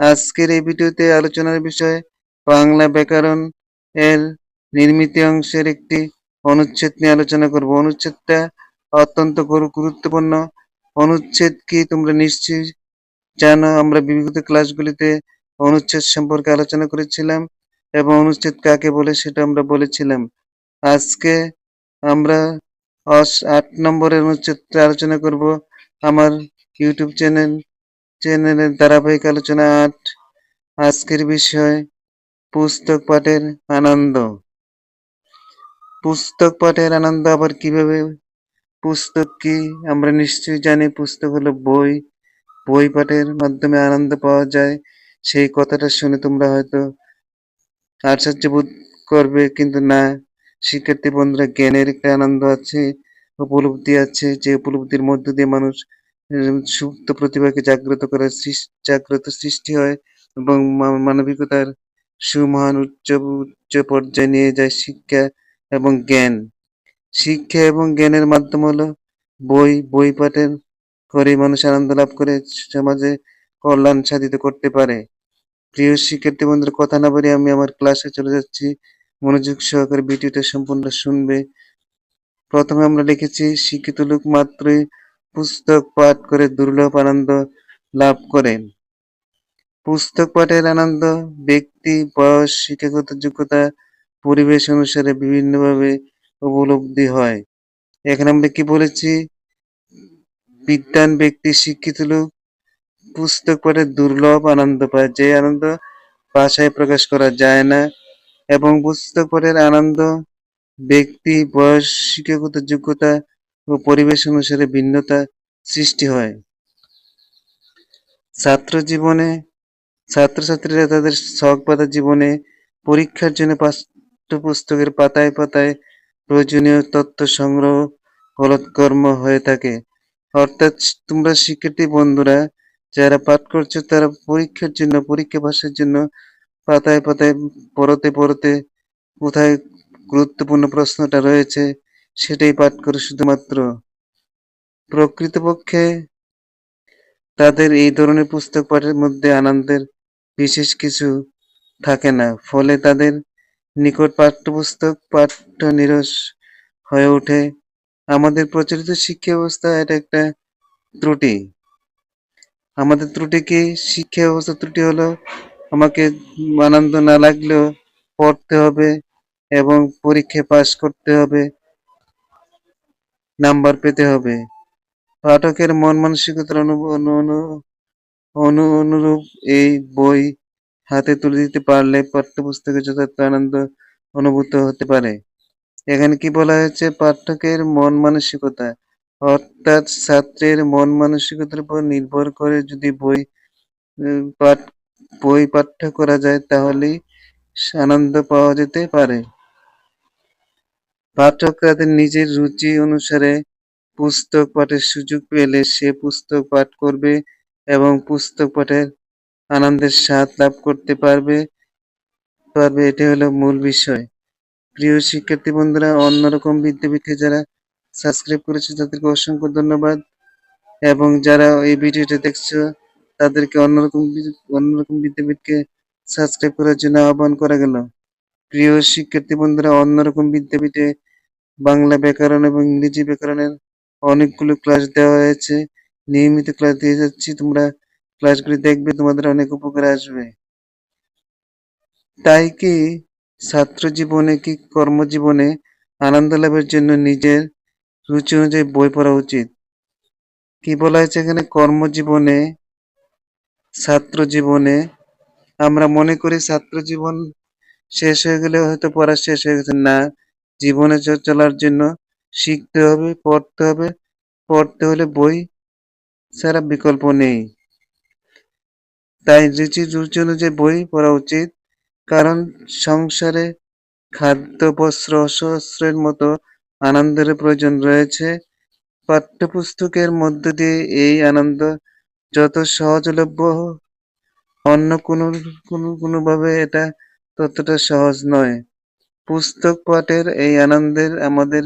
আজকের এই ভিডিওতে আলোচনার বিষয় বাংলা ব্যাকরণ এর নির্মিত অংশের একটি অনুচ্ছেদ নিয়ে আলোচনা করব। অনুচ্ছেদটা অত্যন্ত গুরুত্বপূর্ণ। অনুচ্ছেদ কি তোমরা নিশ্চয়ই জানো। আমরা বিগত ক্লাসগুলিতে অনুচ্ছেদ সম্পর্কে আলোচনা করেছিলাম এবং অনুচ্ছেদ কাকে বলে সেটা আমরা বলেছিলাম। আজকে আমরা আট নম্বরের অনুচ্ছেদটা আলোচনা করব। আমার ইউটিউব চ্যানেল চ্যানেলের ধারাবাহিক আলোচনা আট আজকের বিষয় পুস্তক পাঠের আনন্দ। পুস্তক পাঠের আনন্দ আবার কীভাবে? পুস্তক কি? আমরা নিশ্চয়ই জানি পুস্তক হলো বই। বই পাঠের মাধ্যমে আনন্দ পাওয়া যায়। সেই কথাটা শুনে তোমরা হয়তো আশ্চর্য বোধ করবে, কিন্তু না। শিক্ষার্থী বন্ধুরা, জ্ঞানের একটা আনন্দ আছে, উপলব্ধি আছে, যে উপলব্ধির মধ্য দিয়ে মানুষ সুপ্ত প্রতিভাকে জাগ্রত করার জাগ্রত সৃষ্টি হয় এবং মানবিকতার সুমহান উচ্চ উচ্চ পর্যায়ে নিয়ে যায় শিক্ষা এবং জ্ঞান। শিক্ষা এবং জ্ঞানের মাধ্যম হলো বই বই পাঠের করে মানুষ আনন্দ লাভ করে সমাজে কল্যাণ সাধিত করতে পারে। প্রিয় শিক্ষার্থী বন্ধুরা, কথা না বলে আমি আমার ক্লাসে চলে যাচ্ছি। মনোযোগ সহকারে ভিডিওটা সম্পূর্ণ শুনবে। প্রথমে আমরা লিখেছি, শিক্ষিত লোক মাত্রই পুস্তক পাঠ করে দুর্লভ আনন্দ লাভ করেন। পুস্তক পাঠের আনন্দ, ব্যক্তি, বয়স, শিক্ষাগত যোগ্যতা, পরিবেশ অনুসারে বিভিন্নভাবে উপলব্ধি হয়। এখানে আমরা কি বলেছি? বিদ্যান ব্যক্তি, শিক্ষিত লোক পুস্তক পড়ে দুর্লভ আনন্দ পায়। যে আনন্দ ভাষায় প্রকাশ করা যায় না এবং পুস্তক পড়ের আনন্দ, ব্যক্তি, বয়স, শিক্ষাগত যোগ্যতা ও পরিবেশ অনুসারে ভিন্নতা সৃষ্টি হয়। ছাত্র জীবনে, ছাত্রছাত্রীরা তাদের শখ পাতা জীবনে পরীক্ষার জন্য পাঠ্যপুস্তকের পাতায় পাতায় প্রয়োজনীয় তথ্য সংগ্রহ কর্ম হয়ে থাকে। অর্থাৎ তোমরা শিক্ষার্থী বন্ধুরা, যারা পাঠ করছ তারা পরীক্ষার জন্য, পরীক্ষা পাশের জন্য পাতায় পাতায় পড়তে পড়তে কোথায় গুরুত্বপূর্ণ প্রশ্নটা রয়েছে সেটাই পাঠ করে শুধুমাত্র। প্রকৃতপক্ষে তাদের এই ধরনের পুস্তক পাঠের মধ্যে আনন্দের বিশেষ কিছু থাকে না। ফলে তাদের নিকট পাঠ্যপুস্তক পাঠ্য নিরস হয়ে ওঠে। আমাদের প্রচলিত শিক্ষা ব্যবস্থা এটা একটা ত্রুটি। আমাদের ত্রুটি কি? শিক্ষা ব্যবস্থা ত্রুটি হলো আমাকে আনন্দ না লাগলেও পড়তে হবে এবং পরীক্ষায় পাশ করতে হবে। নাম্বার পেতে হবে। পাঠকের মন মানসিকতার অনু- অনু- অনু- অনু- অনুরূপ এই বই হাতে তুলে দিতে পারলে পাঠ্যপুস্তকে যথার্থ আনন্দ অনুভূত হতে পারে। এখানে কি বলা হয়েছে? পাঠকের মন মানসিকতা, অর্থাৎ ছাত্রের মন মানসিকতার উপর নির্ভর করে যদি বই পাঠ, বই পাঠ্য করা যায় তাহলেই আনন্দ পাওয়া যেতে পারে। পাঠক তাদের নিজের রুচি অনুসারে পুস্তক পাঠের সুযোগ পেলে সে পুস্তক পাঠ করবে এবং পুস্তক পাঠের আনন্দের স্বাদ লাভ করতে পারবে পারবে এটি হলো মূল বিষয়। প্রিয় শিক্ষার্থী বন্ধুরা, অন্যরকম বিদ্যাপীঠে যারা সাবস্ক্রাইব করেছে, তাদেরকে অসংখ্য ধন্যবাদ। এবং যারা এই ভিডিওটা দেখছ, তাদেরকে অন্যরকম অন্যরকম বিদ্যাপীঠকে সাবস্ক্রাইব করার জন্য আহ্বান করা গেল। প্রিয় শিক্ষার্থী বন্ধুরা, অন্যরকম বিদ্যাপীঠে বাংলা ব্যাকরণ এবং ইংরেজি ব্যাকরণের অনেকগুলো ক্লাস দেওয়া হয়েছে। নিয়মিত ক্লাস দিয়ে যাচ্ছি। তোমরা ক্লাসগুলি দেখবে, তোমাদের অনেক উপকার আসবে। তাই কি ছাত্র জীবনে কি কর্মজীবনে আনন্দ লাভের জন্য নিজের রুচি অনুযায়ী বই পড়া উচিত? কি বলা হয়েছে এখানে? কর্মজীবনে ছাত্র জীবনে আমরা মনে করি ছাত্র জীবন শেষ হয়ে গেলে হয়তো পড়া শেষ হয়ে গেছে। না, জীবনে চলার জন্য শিখতে হবে, পড়তে হবে। পড়তে হলে বই ছাড়া বিকল্প নেই। তাই রুচি রুচি অনুযায়ী বই পড়া উচিত। কারণ সংসারে খাদ্য, বস্ত্র, অস্ত্রের মতো আনন্দের প্রয়োজন রয়েছে। পাঠ্যপুস্তকের মধ্য দিয়ে এই আনন্দ যত সহজলভ্য অন্য কোনো কোনো, কোনোভাবে এটা ততটা সহজ নয়। পুস্তক পাঠের এই আনন্দের আমাদের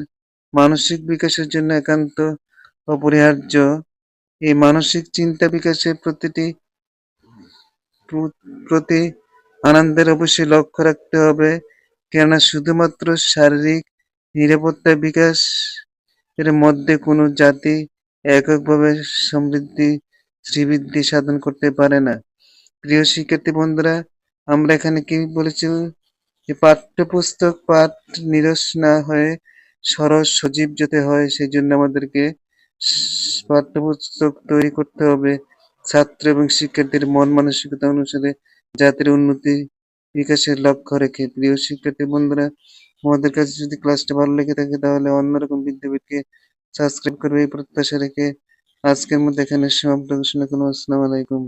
মানসিক বিকাশের জন্য একান্ত অপরিহার্য। এই মানসিক চিন্তা বিকাশে প্রতিটি প্রতি আনন্দের অবশ্যই লক্ষ্য রাখতে হবে, কেননা শুধুমাত্র শারীরিক নিরাপত্তা বিকাশ এর মধ্যে কোনো জাতি এককভাবে সমৃদ্ধি, শ্রীবৃদ্ধি সাধন করতে পারে না। প্রিয় শিক্ষার্থী বন্ধুরা আমরা এখানে কি বলেছি? যে পাঠ্যপুস্তক পাঠ নিরস না হয়ে সরস সজীব যেতে হয় সেই জন্য আমাদেরকে পাঠ্যপুস্তক তৈরি করতে হবে। ছাত্র এবং শিক্ষার্থীর মন মানসিকতা অনুসারে জাতির উন্নতি বিকাশের লক্ষ্য রেখে। প্রিয় শিক্ষার্থী বন্ধুরা, আমাদের কাছে যদি ক্লাসটা ভালো লেগে থাকে, তাহলে অন্যরকম বিদ্যাপীঠকে সাবস্ক্রাইব করবে এই প্রত্যাশা রেখে আজকের মধ্যে এখানে সমাপ্ত। ঘোষণা করলাম আসসালামু আলাইকুম।